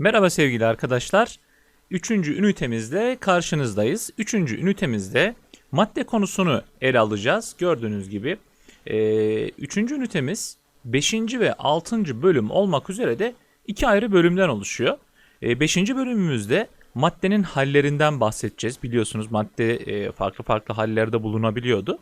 Merhaba sevgili arkadaşlar. Üçüncü ünitemizde karşınızdayız. Üçüncü ünitemizde madde konusunu ele alacağız. Gördüğünüz gibi e, üçüncü ünitemiz beşinci ve altıncı bölüm olmak üzere de iki ayrı bölümden oluşuyor. E, beşinci bölümümüzde maddenin hallerinden bahsedeceğiz. Biliyorsunuz madde e, farklı farklı hallerde bulunabiliyordu.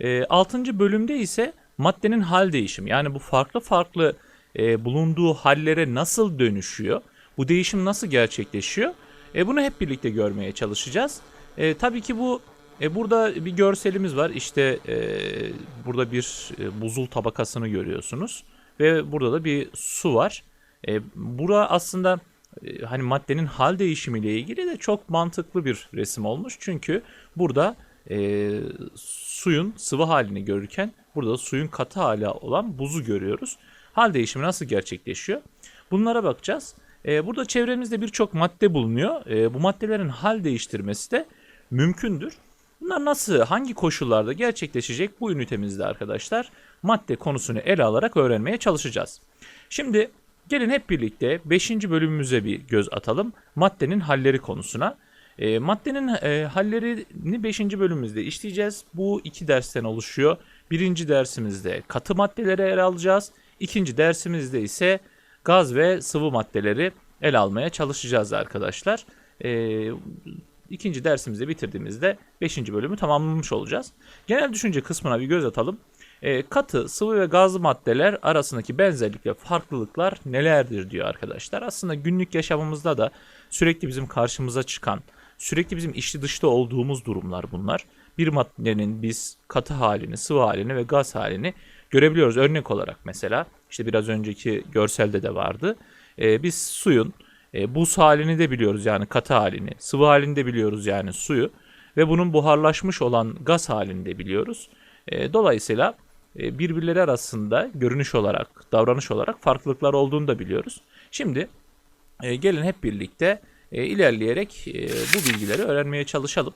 E, 6. bölümde ise maddenin hal değişimi yani bu farklı farklı e, bulunduğu hallere nasıl dönüşüyor? Bu değişim nasıl gerçekleşiyor? E, bunu hep birlikte görmeye çalışacağız. E, tabii ki bu e, burada bir görselimiz var. İşte e, burada bir e, buzul tabakasını görüyorsunuz ve burada da bir su var. E, bura aslında e, hani maddenin hal değişimiyle ilgili de çok mantıklı bir resim olmuş. Çünkü burada e, suyun sıvı halini görürken burada suyun katı hali olan buzu görüyoruz. Hal değişimi nasıl gerçekleşiyor? Bunlara bakacağız. E, burada çevremizde birçok madde bulunuyor. E, bu maddelerin hal değiştirmesi de mümkündür. Bunlar nasıl, hangi koşullarda gerçekleşecek bu ünitemizde arkadaşlar madde konusunu ele alarak öğrenmeye çalışacağız. Şimdi gelin hep birlikte 5. bölümümüze bir göz atalım. Maddenin halleri konusuna. E, maddenin e, hallerini 5. bölümümüzde işleyeceğiz. Bu iki dersten oluşuyor. Birinci dersimizde katı maddeleri ele alacağız. İkinci dersimizde ise gaz ve sıvı maddeleri ele almaya çalışacağız arkadaşlar. E, ikinci dersimizi bitirdiğimizde 5. bölümü tamamlamış olacağız. Genel düşünce kısmına bir göz atalım. E, katı, sıvı ve gazlı maddeler arasındaki benzerlik ve farklılıklar nelerdir diyor arkadaşlar. Aslında günlük yaşamımızda da sürekli bizim karşımıza çıkan, sürekli bizim içli dışta olduğumuz durumlar bunlar. Bir maddenin biz katı halini, sıvı halini ve gaz halini görebiliyoruz. Örnek olarak mesela işte biraz önceki görselde de vardı. E, biz suyun e, buz halini de biliyoruz yani katı halini, sıvı halini de biliyoruz yani suyu ve bunun buharlaşmış olan gaz halini de biliyoruz. E, dolayısıyla e, birbirleri arasında görünüş olarak, davranış olarak farklılıklar olduğunu da biliyoruz. Şimdi e, gelin hep birlikte e, ilerleyerek e, bu bilgileri öğrenmeye çalışalım.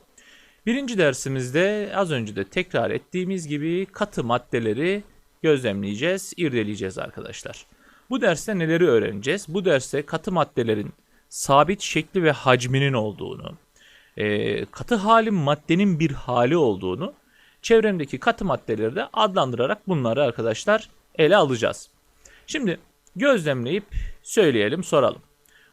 Birinci dersimizde az önce de tekrar ettiğimiz gibi katı maddeleri gözlemleyeceğiz, irdeleyeceğiz arkadaşlar. Bu derste neleri öğreneceğiz? Bu derste katı maddelerin sabit şekli ve hacminin olduğunu, e, katı halin maddenin bir hali olduğunu, çevremdeki katı maddeleri de adlandırarak bunları arkadaşlar ele alacağız. Şimdi gözlemleyip söyleyelim, soralım.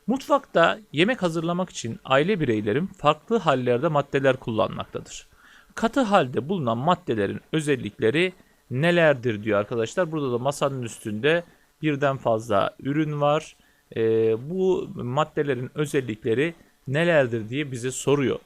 Mutfakta yemek hazırlamak için aile bireylerin farklı hallerde maddeler kullanmaktadır. Katı halde bulunan maddelerin özellikleri nelerdir diyor arkadaşlar. Burada da masanın üstünde birden fazla ürün var. Ee, bu maddelerin özellikleri nelerdir diye bize soruyor.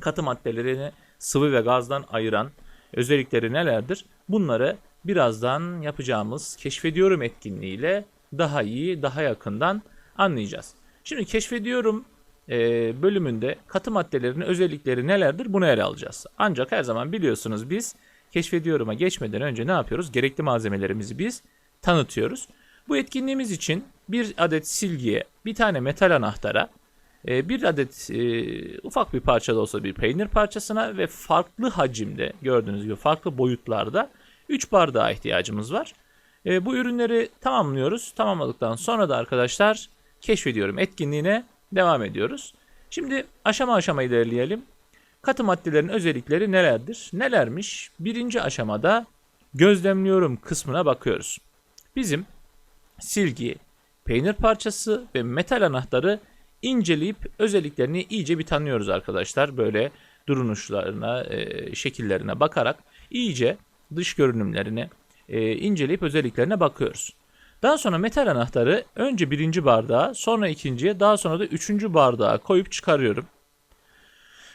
Katı maddelerini sıvı ve gazdan ayıran özellikleri nelerdir? Bunları birazdan yapacağımız keşfediyorum etkinliğiyle daha iyi, daha yakından anlayacağız. Şimdi keşfediyorum e, bölümünde katı maddelerin özellikleri nelerdir bunu ele alacağız. Ancak her zaman biliyorsunuz biz keşfediyorum'a geçmeden önce ne yapıyoruz? Gerekli malzemelerimizi biz tanıtıyoruz. Bu etkinliğimiz için bir adet silgiye, bir tane metal anahtara, e, bir adet e, ufak bir parça da olsa bir peynir parçasına ve farklı hacimde gördüğünüz gibi farklı boyutlarda 3 bardağa ihtiyacımız var. E, bu ürünleri tamamlıyoruz. Tamamladıktan sonra da arkadaşlar keşfediyorum etkinliğine devam ediyoruz. Şimdi aşama aşama ilerleyelim. Katı maddelerin özellikleri nelerdir? Nelermiş? Birinci aşamada gözlemliyorum kısmına bakıyoruz. Bizim silgi, peynir parçası ve metal anahtarı inceleyip özelliklerini iyice bir tanıyoruz arkadaşlar. Böyle durunuşlarına, e, şekillerine bakarak iyice dış görünümlerini e, inceleyip özelliklerine bakıyoruz. Daha sonra metal anahtarı önce birinci bardağa, sonra ikinciye, daha sonra da üçüncü bardağa koyup çıkarıyorum.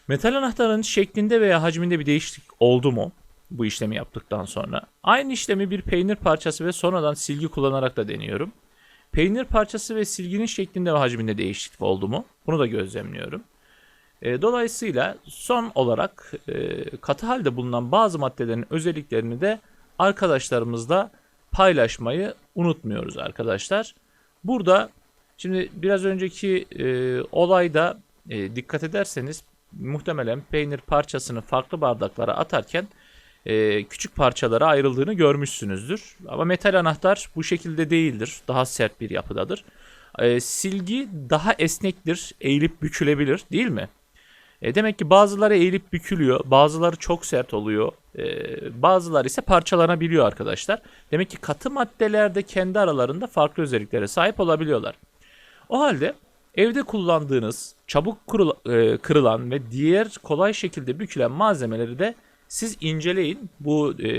Metal anahtarın şeklinde veya hacminde bir değişiklik oldu mu bu işlemi yaptıktan sonra? Aynı işlemi bir peynir parçası ve sonradan silgi kullanarak da deniyorum. Peynir parçası ve silginin şeklinde ve hacminde değişiklik oldu mu? Bunu da gözlemliyorum. E, dolayısıyla son olarak e, katı halde bulunan bazı maddelerin özelliklerini de arkadaşlarımızla paylaşmayı unutmuyoruz arkadaşlar. Burada şimdi biraz önceki e, olayda dikkat ederseniz muhtemelen peynir parçasını farklı bardaklara atarken e, küçük parçalara ayrıldığını görmüşsünüzdür. Ama metal anahtar bu şekilde değildir. Daha sert bir yapıdadır. E, silgi daha esnektir, eğilip bükülebilir değil mi? E, demek ki bazıları eğilip bükülüyor, bazıları çok sert oluyor, e, bazıları ise parçalanabiliyor arkadaşlar. Demek ki katı maddeler de kendi aralarında farklı özelliklere sahip olabiliyorlar. O halde evde kullandığınız çabuk kurula- e, kırılan ve diğer kolay şekilde bükülen malzemeleri de siz inceleyin. Bu e,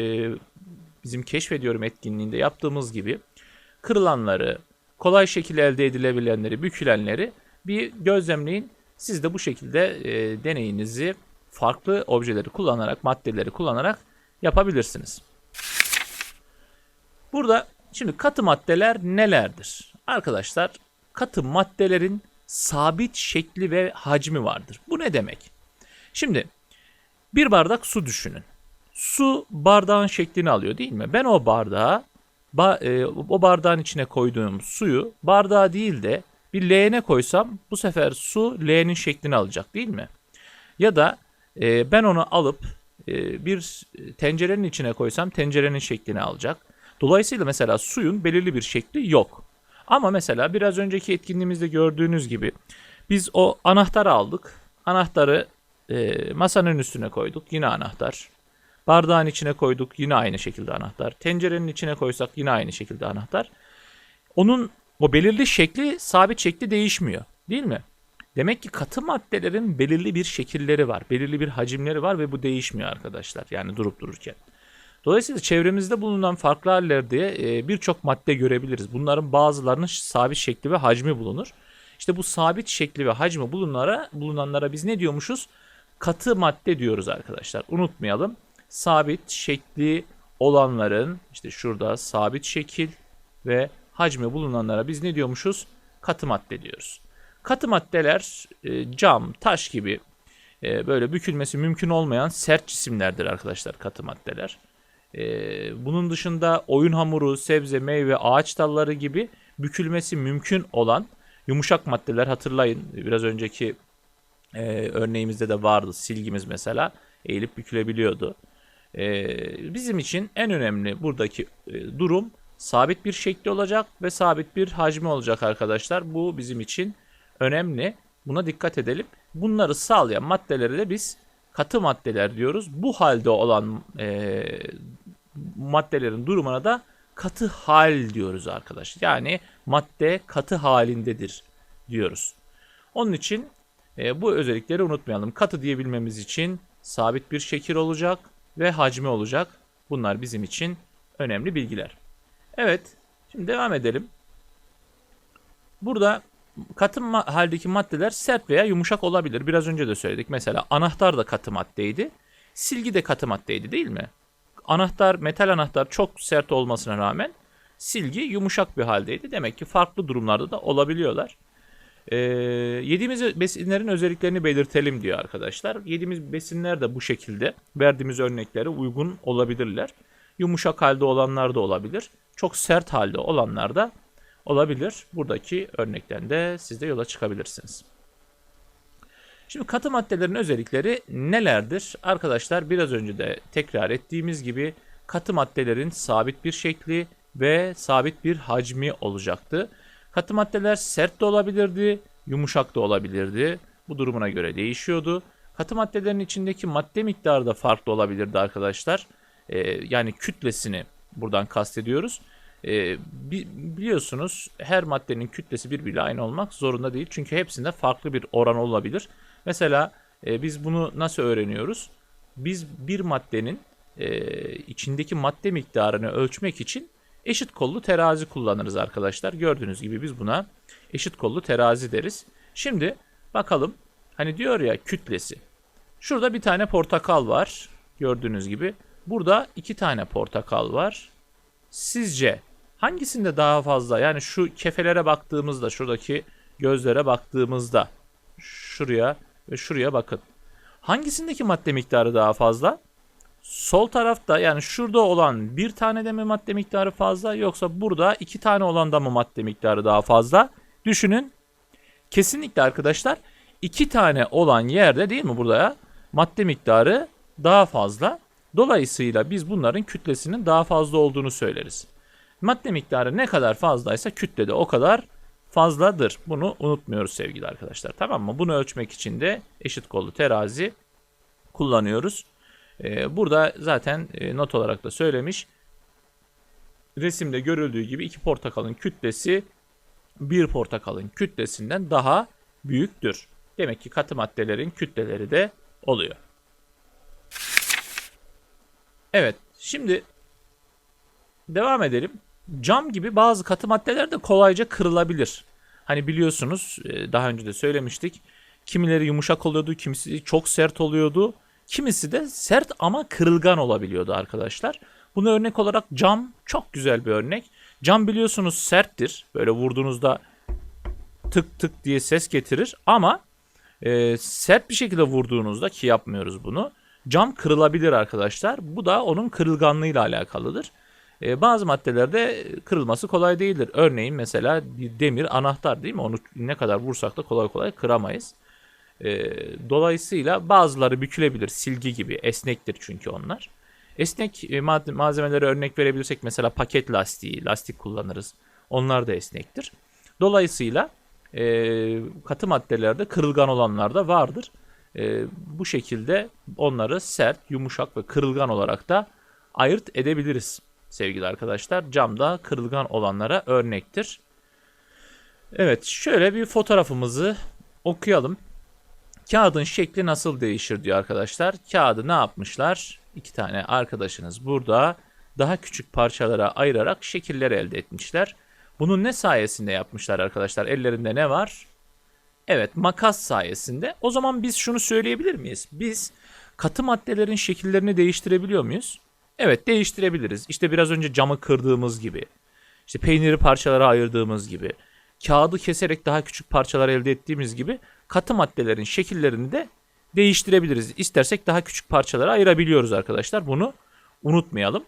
bizim keşfediyorum etkinliğinde yaptığımız gibi kırılanları, kolay şekilde elde edilebilenleri, bükülenleri bir gözlemleyin. Siz de bu şekilde e, deneyinizi farklı objeleri kullanarak, maddeleri kullanarak yapabilirsiniz. Burada şimdi katı maddeler nelerdir? Arkadaşlar katı maddelerin sabit şekli ve hacmi vardır. Bu ne demek? Şimdi bir bardak su düşünün. Su bardağın şeklini alıyor değil mi? Ben o bardağa ba- e, o bardağın içine koyduğum suyu bardağa değil de bir leğene koysam bu sefer su leğenin şeklini alacak değil mi? Ya da e, ben onu alıp e, bir tencerenin içine koysam tencerenin şeklini alacak. Dolayısıyla mesela suyun belirli bir şekli yok. Ama mesela biraz önceki etkinliğimizde gördüğünüz gibi biz o anahtarı aldık. Anahtarı e, masanın üstüne koyduk. Yine anahtar. Bardağın içine koyduk. Yine aynı şekilde anahtar. Tencerenin içine koysak yine aynı şekilde anahtar. Onun o belirli şekli, sabit şekli değişmiyor. Değil mi? Demek ki katı maddelerin belirli bir şekilleri var. Belirli bir hacimleri var ve bu değişmiyor arkadaşlar. Yani durup dururken. Dolayısıyla çevremizde bulunan farklı hallerde e, birçok madde görebiliriz. Bunların bazılarının sabit şekli ve hacmi bulunur. İşte bu sabit şekli ve hacmi bulunanlara, bulunanlara biz ne diyormuşuz? Katı madde diyoruz arkadaşlar. Unutmayalım. Sabit şekli olanların işte şurada sabit şekil ve hacmi bulunanlara biz ne diyormuşuz? Katı madde diyoruz. Katı maddeler e, cam, taş gibi e, böyle bükülmesi mümkün olmayan sert cisimlerdir arkadaşlar katı maddeler. Ee, bunun dışında oyun hamuru, sebze, meyve, ağaç dalları gibi bükülmesi mümkün olan yumuşak maddeler hatırlayın. Biraz önceki e, örneğimizde de vardı. Silgimiz mesela eğilip bükülebiliyordu. Ee, bizim için en önemli buradaki e, durum sabit bir şekli olacak ve sabit bir hacmi olacak arkadaşlar. Bu bizim için önemli. Buna dikkat edelim. Bunları sağlayan maddeleri de biz katı maddeler diyoruz. Bu halde olan e, maddelerin durumuna da katı hal diyoruz arkadaşlar. Yani madde katı halindedir diyoruz. Onun için e, bu özellikleri unutmayalım. Katı diyebilmemiz için sabit bir şekil olacak ve hacmi olacak. Bunlar bizim için önemli bilgiler. Evet, şimdi devam edelim. Burada katı haldeki maddeler sert veya yumuşak olabilir. Biraz önce de söyledik. Mesela anahtar da katı maddeydi. Silgi de katı maddeydi değil mi? Anahtar, metal anahtar çok sert olmasına rağmen silgi yumuşak bir haldeydi. Demek ki farklı durumlarda da olabiliyorlar. Ee, yediğimiz besinlerin özelliklerini belirtelim diyor arkadaşlar. Yediğimiz besinler de bu şekilde verdiğimiz örneklere uygun olabilirler. Yumuşak halde olanlar da olabilir. Çok sert halde olanlar da olabilir. Buradaki örnekten de siz de yola çıkabilirsiniz. Şimdi katı maddelerin özellikleri nelerdir? Arkadaşlar biraz önce de tekrar ettiğimiz gibi katı maddelerin sabit bir şekli ve sabit bir hacmi olacaktı. Katı maddeler sert de olabilirdi, yumuşak da olabilirdi. Bu durumuna göre değişiyordu. Katı maddelerin içindeki madde miktarı da farklı olabilirdi arkadaşlar. Ee, yani kütlesini buradan kastediyoruz. Ee, bi- biliyorsunuz her maddenin kütlesi birbiriyle aynı olmak zorunda değil. Çünkü hepsinde farklı bir oran olabilir. Mesela e, biz bunu nasıl öğreniyoruz? Biz bir maddenin e, içindeki madde miktarını ölçmek için eşit kollu terazi kullanırız arkadaşlar. Gördüğünüz gibi biz buna eşit kollu terazi deriz. Şimdi bakalım hani diyor ya kütlesi. Şurada bir tane portakal var. Gördüğünüz gibi. Burada iki tane portakal var. Sizce hangisinde daha fazla? Yani şu kefelere baktığımızda, şuradaki gözlere baktığımızda şuraya ve şuraya bakın. Hangisindeki madde miktarı daha fazla? Sol tarafta yani şurada olan bir tane de mi madde miktarı fazla yoksa burada iki tane olan da mı madde miktarı daha fazla? Düşünün. Kesinlikle arkadaşlar iki tane olan yerde değil mi burada madde miktarı daha fazla. Dolayısıyla biz bunların kütlesinin daha fazla olduğunu söyleriz. Madde miktarı ne kadar fazlaysa kütle de o kadar fazladır. Bunu unutmuyoruz sevgili arkadaşlar. Tamam mı? Bunu ölçmek için de eşit kollu terazi kullanıyoruz. Ee, burada zaten e, not olarak da söylemiş. Resimde görüldüğü gibi iki portakalın kütlesi bir portakalın kütlesinden daha büyüktür. Demek ki katı maddelerin kütleleri de oluyor. Evet, şimdi devam edelim. Cam gibi bazı katı maddeler de kolayca kırılabilir. Hani biliyorsunuz e, daha önce de söylemiştik. Kimileri yumuşak oluyordu, kimisi çok sert oluyordu. Kimisi de sert ama kırılgan olabiliyordu arkadaşlar. Buna örnek olarak cam çok güzel bir örnek. Cam biliyorsunuz serttir. Böyle vurduğunuzda tık tık diye ses getirir ama e, sert bir şekilde vurduğunuzda ki yapmıyoruz bunu. Cam kırılabilir arkadaşlar. Bu da onun kırılganlığıyla alakalıdır. E, bazı maddelerde kırılması kolay değildir. Örneğin mesela demir anahtar değil mi? Onu ne kadar vursak da kolay kolay kıramayız. E, dolayısıyla bazıları bükülebilir. Silgi gibi esnektir çünkü onlar. Esnek e, malzemelere örnek verebilirsek mesela paket lastiği, lastik kullanırız. Onlar da esnektir. Dolayısıyla e, katı maddelerde kırılgan olanlar da vardır. E, bu şekilde onları sert, yumuşak ve kırılgan olarak da ayırt edebiliriz sevgili arkadaşlar. Cam da kırılgan olanlara örnektir. Evet şöyle bir fotoğrafımızı okuyalım. Kağıdın şekli nasıl değişir diyor arkadaşlar. Kağıdı ne yapmışlar? İki tane arkadaşınız burada daha küçük parçalara ayırarak şekiller elde etmişler. Bunun ne sayesinde yapmışlar arkadaşlar? Ellerinde ne var? Evet makas sayesinde. O zaman biz şunu söyleyebilir miyiz? Biz katı maddelerin şekillerini değiştirebiliyor muyuz? Evet değiştirebiliriz. İşte biraz önce camı kırdığımız gibi. İşte peyniri parçalara ayırdığımız gibi. Kağıdı keserek daha küçük parçalar elde ettiğimiz gibi katı maddelerin şekillerini de değiştirebiliriz. İstersek daha küçük parçalara ayırabiliyoruz arkadaşlar. Bunu unutmayalım.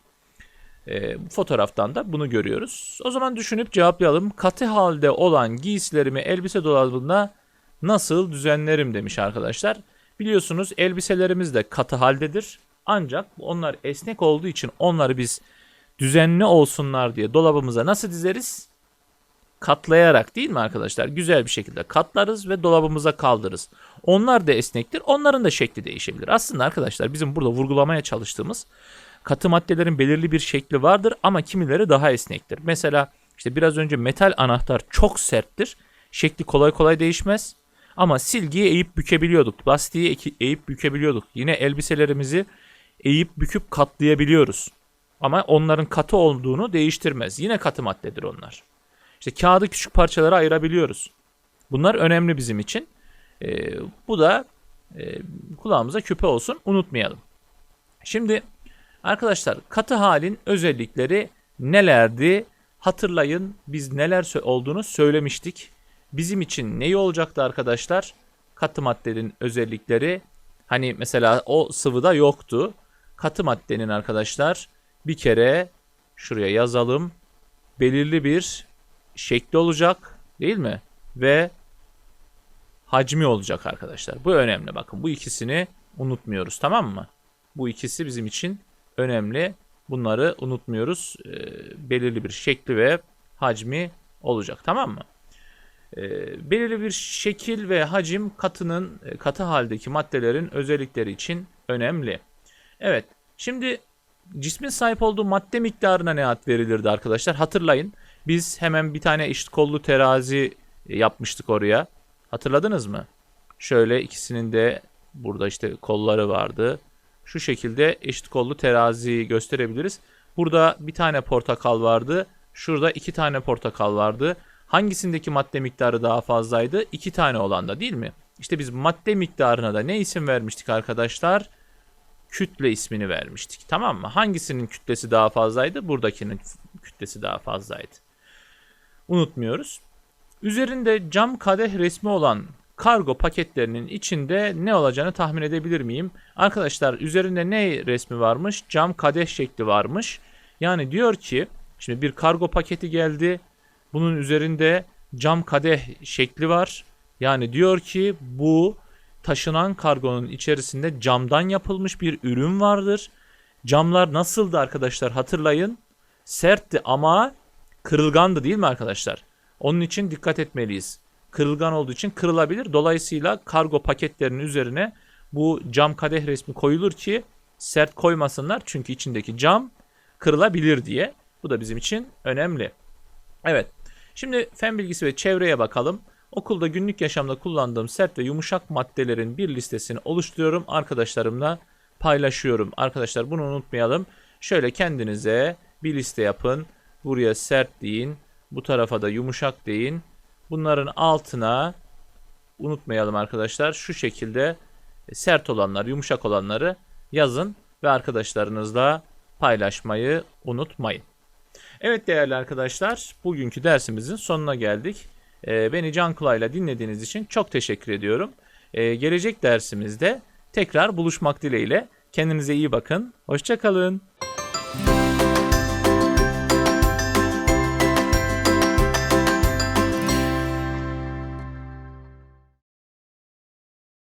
Ee, bu fotoğraftan da bunu görüyoruz. O zaman düşünüp cevaplayalım. Katı halde olan giysilerimi elbise dolabında nasıl düzenlerim demiş arkadaşlar. Biliyorsunuz elbiselerimiz de katı haldedir. Ancak onlar esnek olduğu için onları biz düzenli olsunlar diye dolabımıza nasıl dizeriz? Katlayarak değil mi arkadaşlar? Güzel bir şekilde katlarız ve dolabımıza kaldırırız. Onlar da esnektir. Onların da şekli değişebilir. Aslında arkadaşlar bizim burada vurgulamaya çalıştığımız katı maddelerin belirli bir şekli vardır ama kimileri daha esnektir. Mesela işte biraz önce metal anahtar çok serttir. Şekli kolay kolay değişmez. Ama silgiyi eğip bükebiliyorduk. Lastiği eğip bükebiliyorduk. Yine elbiselerimizi eğip büküp katlayabiliyoruz. Ama onların katı olduğunu değiştirmez. Yine katı maddedir onlar. İşte kağıdı küçük parçalara ayırabiliyoruz. Bunlar önemli bizim için. Ee, bu da e, kulağımıza küpe olsun unutmayalım. Şimdi arkadaşlar katı halin özellikleri nelerdi? Hatırlayın biz neler olduğunu söylemiştik. Bizim için neyi olacaktı arkadaşlar? Katı maddenin özellikleri hani mesela o sıvıda yoktu. Katı maddenin arkadaşlar bir kere şuraya yazalım. Belirli bir şekli olacak değil mi? Ve hacmi olacak arkadaşlar. Bu önemli bakın. Bu ikisini unutmuyoruz tamam mı? Bu ikisi bizim için önemli. Bunları unutmuyoruz. Ee, belirli bir şekli ve hacmi olacak tamam mı? Ee, belirli bir şekil ve hacim katının e, katı haldeki maddelerin özellikleri için önemli. Evet. Şimdi cismin sahip olduğu madde miktarına ne ad verilirdi arkadaşlar? Hatırlayın. Biz hemen bir tane eşit kollu terazi yapmıştık oraya. Hatırladınız mı? Şöyle ikisinin de burada işte kolları vardı. Şu şekilde eşit kollu teraziyi gösterebiliriz. Burada bir tane portakal vardı. Şurada iki tane portakal vardı. Hangisindeki madde miktarı daha fazlaydı? İki tane olanda değil mi? İşte biz madde miktarına da ne isim vermiştik arkadaşlar? Kütle ismini vermiştik. Tamam mı? Hangisinin kütlesi daha fazlaydı? Buradakinin kütlesi daha fazlaydı. Unutmuyoruz. Üzerinde cam kadeh resmi olan kargo paketlerinin içinde ne olacağını tahmin edebilir miyim? Arkadaşlar üzerinde ne resmi varmış? Cam kadeh şekli varmış. Yani diyor ki şimdi bir kargo paketi geldi. Bunun üzerinde cam kadeh şekli var. Yani diyor ki bu taşınan kargonun içerisinde camdan yapılmış bir ürün vardır. Camlar nasıldı arkadaşlar hatırlayın. Sertti ama kırılgandı değil mi arkadaşlar? Onun için dikkat etmeliyiz. Kırılgan olduğu için kırılabilir. Dolayısıyla kargo paketlerinin üzerine bu cam kadeh resmi koyulur ki sert koymasınlar. Çünkü içindeki cam kırılabilir diye. Bu da bizim için önemli. Evet. Şimdi fen bilgisi ve çevreye bakalım. Okulda günlük yaşamda kullandığım sert ve yumuşak maddelerin bir listesini oluşturuyorum. Arkadaşlarımla paylaşıyorum. Arkadaşlar bunu unutmayalım. Şöyle kendinize bir liste yapın. Buraya sert deyin. Bu tarafa da yumuşak deyin. Bunların altına unutmayalım arkadaşlar. Şu şekilde sert olanlar, yumuşak olanları yazın ve arkadaşlarınızla paylaşmayı unutmayın. Evet değerli arkadaşlar, bugünkü dersimizin sonuna geldik. Ee, beni can kulağıyla dinlediğiniz için çok teşekkür ediyorum. Ee, gelecek dersimizde tekrar buluşmak dileğiyle. Kendinize iyi bakın. Hoşçakalın.